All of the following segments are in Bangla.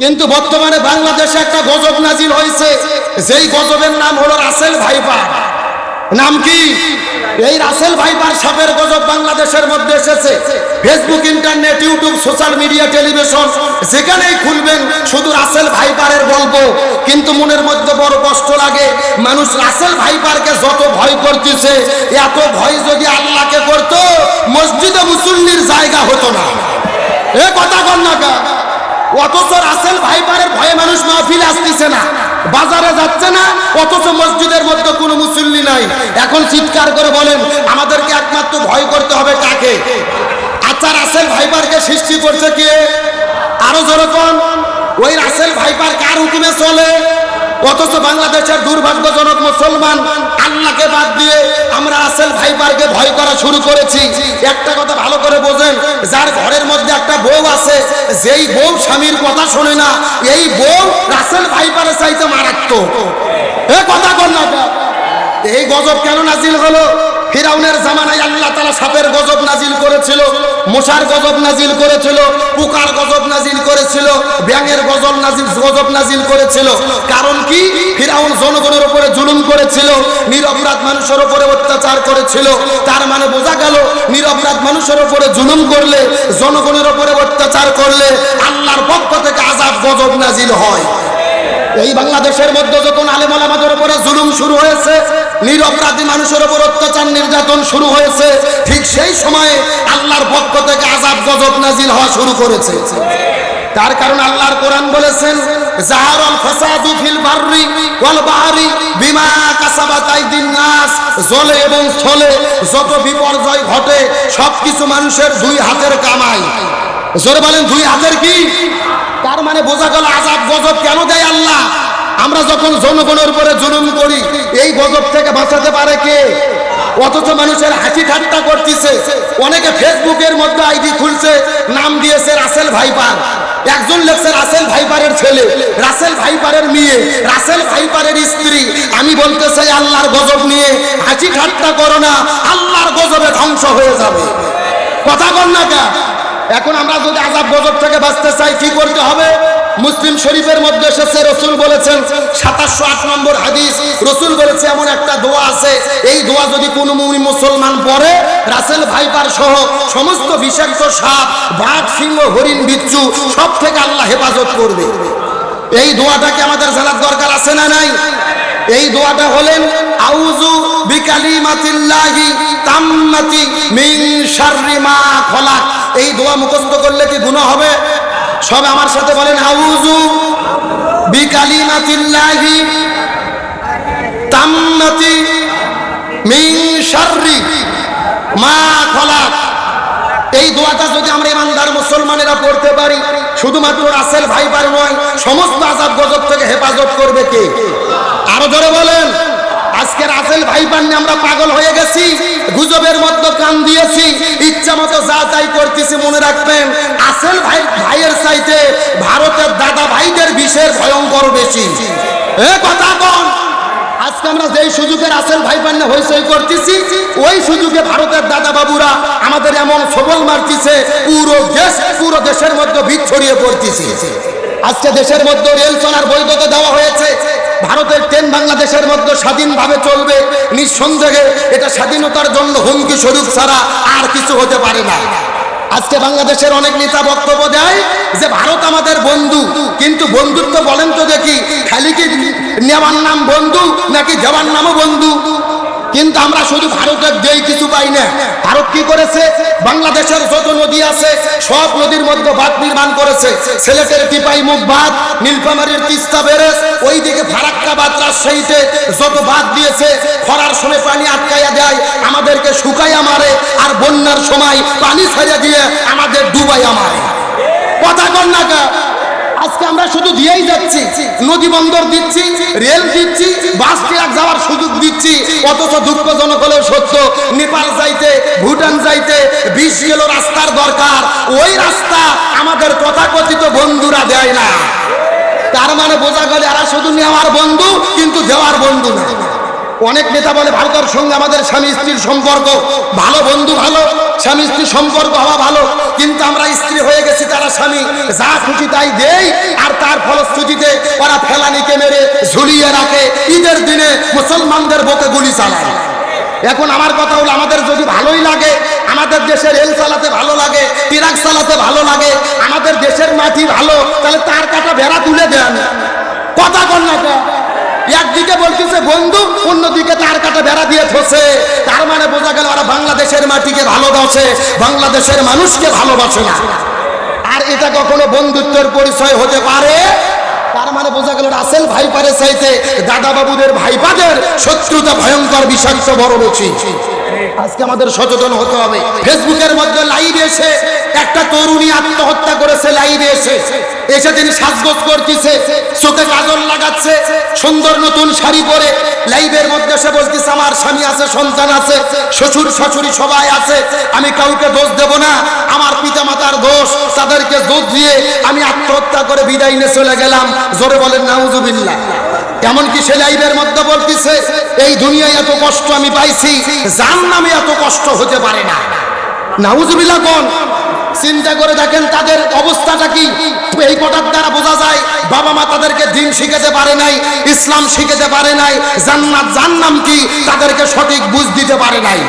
কিন্তু বর্তমানে বাংলাদেশে একটা গজব নাজিল হয়েছে। যেই গজবের নাম হলো রাসেল ভাইপার। নাম কি? এই রাসেল ভাইপার সাপের গজব বাংলাদেশের মধ্যে এসেছে। Facebook internet YouTube social media television যেখানেই খুলবেন, শুধু রাসেল ভাইপারের গল্প। কিন্তু মনের মধ্যে বড় কষ্ট লাগে। মানুষ রাসেল ভাইপারকে যত ভয় করতেছে, এত ভয় যদি আল্লাহকে করতো, মসজিদে মুসল্লির জায়গা হতো না। এ কথা কর না কা? অথচ রাসেল ভাইপারের ভয়ে মানুষ মাহফিল আসতেছে না। বাজারে যাচ্ছে না, অথচ মসজিদের মধ্যে কোনো মুসল্লি নাই। এখন চিৎকার করে বলেন, আমাদেরকে একমাত্র ভয় করতে হবে কাকে? আচ্ছা রাসেল ভাইপারকে সৃষ্টি করছে কে? আরও যেরকম ওই রাসেল ভাইপার কার হুকুমে চলে? অথচ বাংলাদেশের দুর্ভাগ্যজনক মুসলমান আল্লাহকে বাদ দিয়ে আমরা আসেল ভাইপারকে ভয় করা শুরু করেছি। একটা কথা ভালো করে বোঝেন, যার ঘরের মধ্যে একটা বউ আছে, যেই বউ স্বামীর কথা শোনে না, এই বউ রাসেল ভাইবারের চাইতে মারাত্মক। এ কথা কর না। এই গজব কেন নাজিল হলো? ফিরাউনের জামানায় আল্লাহ তালা সাপের গজব নাজিল করেছিল, মশার গজব নাজিল করেছিল, পোকার গজব নাজিল করেছিল, ব্যাঙের গজব নাজিল গজব নাজিল করেছিল। কারণ কি? ফিরাউন জনগণের উপরে জুলুম করেছিল নিরপরাধ মানুষের উপরে অত্যাচার করেছিল। তার মানে বোঝা গেল নিরপরাধ মানুষের উপরে জুলুম করলে, জনগণের উপরে অত্যাচার করলে আল্লাহর পক্ষ থেকে আজাব গজব নাজিল হয়। এই বাংলাদেশের মধ্যে যখন আলেম আলামাদের উপরে জুলুম শুরু হয়েছে, নিরপরাধী মানুষের উপর অত্যাচার নির্যাতন শুরু হয়েছে, ঠিক সেই সময়ে আল্লাহর পক্ষ থেকে আজাব গজব নাজিল হওয়া শুরু করেছে। তার কারণ আল্লাহর কোরআন বলেছেন, জাহারুল ফাসাদু ফিল বাররি ওয়াল বাহরি বিমা কাসাবাত আইদিন নাস। জলে এবং স্থলে যত বিপর্যয় ঘটে, সবকিছু মানুষের দুই হাতের কামাই। জোরে বলেন, দুই হাতের কি? তার মানে বোঝা গেল আজাব গজব কেন দেয় আল্লাহ? আমরা যখন জনগণের উপরে জুলুম করি, এই গজব থেকে বাঁচাতে পারে কে? অথচ মানুষের হাসি ঠাট্টা করতেছে। অনেকে ফেসবুকের মধ্যে আইডি খুলছে, নাম দিয়েছে রাসেল ভাইপার। একজন লেখছে রাসেল ভাইপারের ছেলে, রাসেল ভাইপারের মেয়ে, রাসেল ভাইপারের স্ত্রী। আমি বলতে চাই, আল্লাহর গজব নিয়ে হাসি ঠাট্টা করো না, আল্লাহর গজবে ধ্বংস হয়ে যাবে। কথা বল না কা এখন আমরা যদি আজাব গজব থেকে বাঁচতে চাই, কি করতে হবে? মুসলিম শরীফের মধ্যে এসেছে, রসুল বলেছেন, সাতাশশো আট নম্বর হাদিস। রসুল বলেছে, এমন একটা দোয়া আছে। এই দোয়া যদি কোনো মুসলমান পড়ে, রাসেল ভাইপার সহ সমস্ত বিষাক্ত সাপ, বাঘ, সিংহ, হরিণ, বিচ্ছু সব থেকে আল্লাহ হেফাজত করবে। এই দোয়াটাকে আমাদের জানার দরকার আছে না নাই? এই দোয়াটা হলেন, আউযু বিকালিমাতিল্লাহি তাম্মাতি মিন শাররি মা খলাক। এই দোয়া মুখস্থ করলে কি গুনাহ হবে? সব আমার সাথে বলেন, আউযু বিকালিমাতিল্লাহি তাম্মাতি মিন শাররি মা খলাক। এই দোয়াটা যদি আমরা ইমানদার মুসলমানেরা পড়তে পারি, শুধুমাত্র রাসেল ভাইপার নয়, সমস্ত আজাব গজব থেকে হেফাজত করবে কে? আরও ধরে বলেন। আজকে রাসেল ভাইপার নিয়ে আমরা পাগল হয়ে গেছি, গুজবের মধ্যে কান দিয়েছি, ইচ্ছা মতো যা তাই করতেছি মনে রাখবেন আসেল ভাই, ভাইয়ের চাইতে ভারতের দাদা ভাইদের বিষের ভয়ঙ্কর বেশি। এ কথা বল। আজকে আমরা যেই সুযোগের আসেল ভাই পান্না হইসই করতেছি, ওই সুযোগে ভারতের দাদা বাবুরা আমাদের এমন সবল মারতেছে, পুরো দেশ, পুরো দেশের মধ্যে ভিত ছড়িয়ে পড়তেছে। আজকে দেশের মধ্যে রেল চলার বৈধতা দেওয়া হয়েছে ভারতের ট্রেন বাংলাদেশের মধ্যে স্বাধীনভাবে চলবে, নিঃসন্দেহে এটা স্বাধীনতার জন্য হুমকি স্বরূপ ছাড়া আর কিছু হতে পারে না। আজকে বাংলাদেশের অনেক নেতা বক্তব্য দেয় যে, ভারত আমাদের বন্ধু। কিন্তু বন্ধুত্ব বলেন তো দেখি, খালি কি নেওয়ার নাম বন্ধু নাকি দেওয়ার নামও বন্ধু? কিন্তু আমরা শুধু ভারতের দেই কিছু পাই না। ভারত কি করেছে? বাংলাদেশের যত নদী আছে, সব নদীর মধ্যে বাঁধ নির্মাণ করেছে। সিলেটের টিপাই মুখ বাঁধ, নীলফামারীর তিস্তা বেরেস ওইদিকে ফারাক্কা বাঁধ রাজশাহীতে যত বাঁধ দিয়েছে, খরার সময় পানি আটকাইয়া দেয়, আমাদেরকে শুকাইয়া মারে, আর বন্যার সময় পানি ছাড়িয়ে দিয়ে আমাদের ডুবাইয়া মারে কথা কর না? আজকে আমরা শুধু দিয়েই যাচ্ছি, নদী বন্দর দিচ্ছি, রেল দিচ্ছি, বাস ট্রাক যাওয়ার সুযোগ দিচ্ছি, অথচ দুঃখজনক হলেও সত্য, নেপাল যাইতে, ভুটান যাইতে বিশ কিলো রাস্তার দরকার, ওই রাস্তা আমাদের তথাকথিত বন্ধুরা দেয় না তার মানে বোঝা গেল এরা শুধু নেওয়ার বন্ধু, কিন্তু দেওয়ার বন্ধু না। অনেক নেতা বলে, ভারতের সঙ্গে আমাদের স্বামী স্ত্রীর সম্পর্ক ভালো, বন্ধু ভালো, স্বামী স্ত্রীর সম্পর্ক হওয়া ভালো, কিন্তু আমরা স্ত্রী হয়ে গেছি, তারা স্বামী। যা খুশি তাই দেই, আর তার ফলশ্রুতিতে ওরা ফেলানিকে মেরে ঝুলিয়ে রাখে। ঈদের দিনে মুসলমানদের বুকে গুলি চালায়। এখন আমার কথা হলো, আমাদের যদি ভালোই লাগে, আমাদের দেশের রেল চালাতে ভালো লাগে, ট্রাক চালাতে ভালো লাগে, আমাদের দেশের মাটি ভালো, তাহলে তার কাটা বেড়া তুলে দেন। কথা কর না? একদিকে বলতেছে, বন্ধু অন্যদিকে তার কাটা বেড়া দিয়ে থসে তার মানে বোঝা গেল ওরা বাংলাদেশের মাটিকে ভালোবাসে, বাংলাদেশের মানুষকে ভালোবাসে না। আর এটা কখনো বন্ধুত্বের পরিচয় হতে পারে? তার মানে বোঝা গেল রাসেল ভাইপারে চাইতে দাদা বাবুদের ভাইপাদের শত্রুতা ভয়ঙ্কর বিষাক্ত বড় বেশি আজকে আমাদের সচেতন হতে হবে। ফেসবুকের মধ্যে লাইভ এসে একটা তরুণী আত্মহত্যা করেছে লাইভে এসে এসে। তিনি সাজগোজ করতেছে, চোখে কাজল লাগাচ্ছে, সুন্দর নতুন শাড়ি পরে লাইভের মধ্যে সে বলতেছে, আমার স্বামী আছে, সন্তান আছে, শ্বশুর, শাশুড়ি সবাই আছে, আমি কাউকে দোষ দেব না, আমার পিতামাতার দোষ, তাদেরকে দোষ দিয়ে আমি আত্মহত্যা করে বিদায় নিয়ে চলে গেলাম। জোরে বলেন, নাউজুবিল্লাহ। এমনকি সে লাইভের মধ্যে বলতেছে, এই দুনিয়ায় এত কষ্ট আমি পাইছি জান নামে এত কষ্ট হতে পারে না। নাউজুবিল্লাহ কোন? চিন্তা করে দেখেন তাদের অবস্থাটা কি? এই কথার দ্বারা বোঝা যায়, বাবা মা তাদেরকে দিন শিখাতে পারে নাই, ইসলাম শিখাতে পারে নাই, জান্নাত জান্নাম কি? তাদেরকে সঠিক বুঝ দিতে পারে নাই।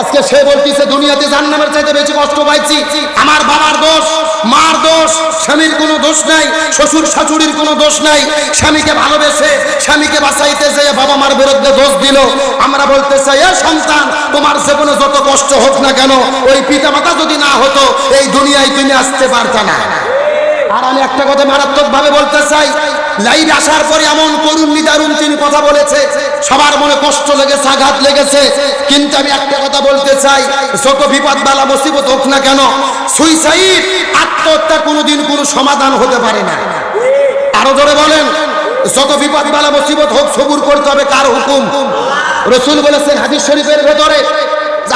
আজকে সে বলতেছে, দুনিয়াতে জান্নামের চাইতে বেশি কষ্ট পাইছি। আমার বাবার দোষ, মার দোষ, স্বামীর কোনো দোষ নাই, শ্বশুর শাশুড়ির কোনো দোষ নাই। স্বামীকে ভালোবেসে, স্বামীকে বাঁচাইতে যেয়ে বাবা মার বিরুদ্ধে দোষ দিল। আমরা বলতে চাই এ সন্তান, তোমার জীবনে যত কষ্ট হোক না কেন, ওই পিতা পিতামাতা যদি না হতো, এই দুনিয়ায় তুমি আসতে পারতা না। আর আমি একটা কথা মারাত্মক ভাবে বলতে চাই। লাইভ আসার পরে এমন করুণ নিদারুণ তিনি কথা বলেছে। সবার মনে কষ্ট লেগেছে, আঘাত লেগেছে। কিন্তু আমি একটা কথা বলতে চাই, যত বিপদ বালা মুসিবত হোক না কেন, সুইসাইড, আত্মহত্যা কোনোদিন কোনো সমাধান হতে পারে না। আরও ধরে বলেন, যত বিপদ বালা মুসিবত হোক, সবুর করতে হবে কার হুকুম? রসুল বলেছেন হাদিস শরীফের ভেতরে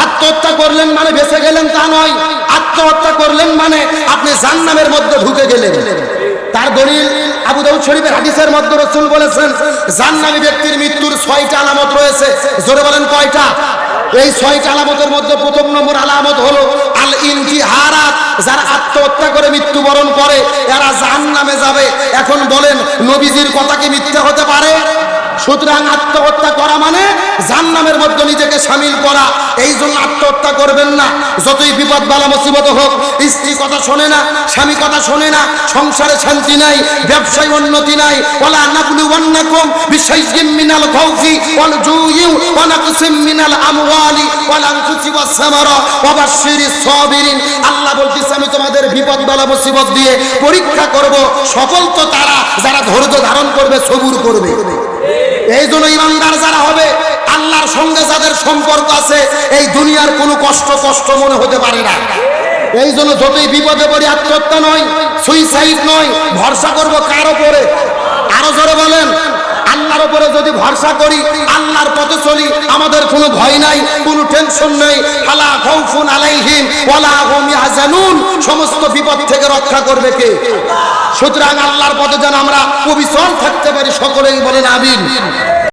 আত্মহত্যা করলেন মানে বেঁচে গেলেন তা নয়। আত্মহত্যা করলেন মানে আপনি জান্নামের মধ্যে ঢুকে গেলেন। তার দলিল আবু দাউদ শরীফের হাদিসের মধ্যে রসুল বলেছেন জান্নামী ব্যক্তির মৃত্যুর ছয়টা আলামত রয়েছে। জোরে বলেন কয়টা? এই ছয়টা আলামতের মধ্যে প্রথম নম্বর আলামত হলো আল ইনতিহারাত যারা আত্মহত্যা করে মৃত্যুবরণ করে, এরা জাহান্নামে যাবে। এখন বলেন, নবীজির কথা কি মিথ্যা হতে পারে? সুতরাং আত্মহত্যা করা মানে জান্নামের মধ্যে নিজেকে সামিল করা। এই জন্য আত্মহত্যা করবেন না। যতই বিপদ, বালা, মুসিবত হোক, স্ত্রী কথা শোনে না, স্বামী কথা শোনে না, সংসারে শান্তি নাই, ব্যবসায় উন্নতি নাই ওলা নাবলু ওয়ান্নাকুম বিশাইয়্যিম মিনাল খাউফি ওয়াল জুই ওয়া নাকসিম মিনাল আমওয়ালি ওয়াল আনফুসি ওয়াস সামারা ওয়া বাশশিরিস সাবিরিন। আল্লাহ বলতেছে, আমি তোমাদের বিপদ, বালা, মুসিবত দিয়ে পরীক্ষা করব। সফল তো তারা, যারা ধৈর্য ধারণ করবে, সবুর করবে। এই জন্য ইমানদার যারা হবে, আল্লাহর সঙ্গে যাদের সম্পর্ক আছে, এই দুনিয়ার কোনো কষ্ট কষ্ট মনে হতে পারে না। এই জন্য যতই বিপদে পড়ি, আত্মহত্যা নয় সুইসাইড নয়, ভরসা করব কার ওপরে আরও জোরে বলেন যদি ভরসা করি, আল্লাহর পথে চলি, আমাদের কোনো ভয় নাই, কোনো টেনশন নেই। আলা খাউফুন আলাইহিম, ওয়ালা হুম ইয়াহজানুন। সমস্ত বিপদ থেকে রক্ষা করবে কে? সুতরাং আল্লাহর পথে যেন আমরা অবিচল থাকতে পারি, সকলেই বলেন আমিন।